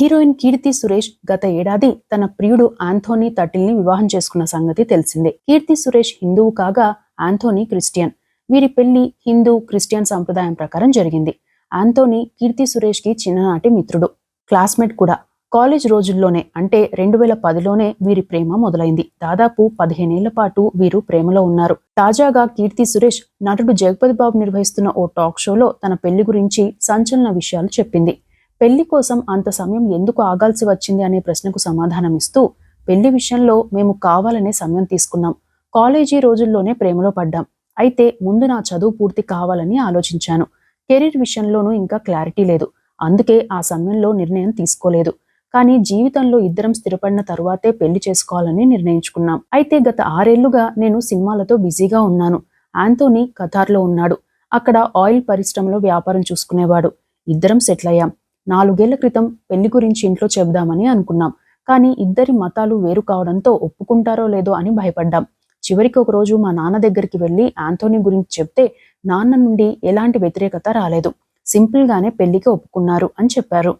Heroine Keerthy Suresh గత ఏడాది తన ప్రియుడు ఆంథోనీ తటిల్ని వివాహం చేసుకున్న సంగతి తెలిసిందే. కీర్తి సురేష్ హిందువు కాగా ఆంథోనీ క్రిస్టియన్. వీరి పెళ్ళి హిందూ క్రిస్టియన్ సంప్రదాయం ప్రకారం జరిగింది. ఆంథోనీ కీర్తి సురేష్కి చిన్ననాటి మిత్రుడు క్లాస్మేట్ కూడా. కాలేజ్ రోజుల్లోనే అంటే రెండు వేల పదిలోనే వీరి ప్రేమ మొదలైంది. దాదాపు పదిహేనేళ్ళ పాటు వీరు ప్రేమలో ఉన్నారు. తాజాగా కీర్తి సురేష్ నటుడు జగపతి బాబు నిర్వహిస్తున్న ఓ టాక్ షోలో తన పెళ్ళి గురించి సంచలన విషయాలు చెప్పింది. పెళ్ళి కోసం అంత సమయం ఎందుకు ఆగాల్సి వచ్చింది అనే ప్రశ్నకు సమాధానమిస్తూ పెళ్ళి విషయంలో మేము కావాలనే సమయం తీసుకున్నాం. కాలేజీ రోజుల్లోనే ప్రేమలో పడ్డాం. అయితే ముందు నా చదువు పూర్తి కావాలని ఆలోచించాను. కెరీర్ విషయంలోనూ ఇంకా క్లారిటీ లేదు. అందుకే ఆ సమయంలో నిర్ణయం తీసుకోలేదు. కానీ జీవితంలో ఇద్దరం స్థిరపడిన తరువాతే పెళ్ళి చేసుకోవాలని నిర్ణయించుకున్నాం. అయితే గత ఆరేళ్ళుగా నేను సినిమాలతో బిజీగా ఉన్నాను. ఆంటోనీ ఖతార్లో ఉన్నాడు. అక్కడ ఆయిల్ పరిశ్రమలో వ్యాపారం చూసుకునేవాడు. ఇద్దరం సెటిల్ అయ్యాం. నాలుగేళ్ళ క్రితం పెళ్ళి గురించి ఇంట్లో చెబుదామని అనుకున్నాం. కానీ ఇద్దరి మతాలు వేరు కావడంతో ఒప్పుకుంటారో లేదో అని భయపడ్డాం. చివరికి ఒక రోజు మా నాన్న దగ్గరికి వెళ్ళి ఆంథోనీ గురించి చెప్తే నాన్న నుండి ఎలాంటి వ్యతిరేకత రాలేదు. సింపుల్ గానే పెళ్ళికి ఒప్పుకున్నారు అని చెప్పారు.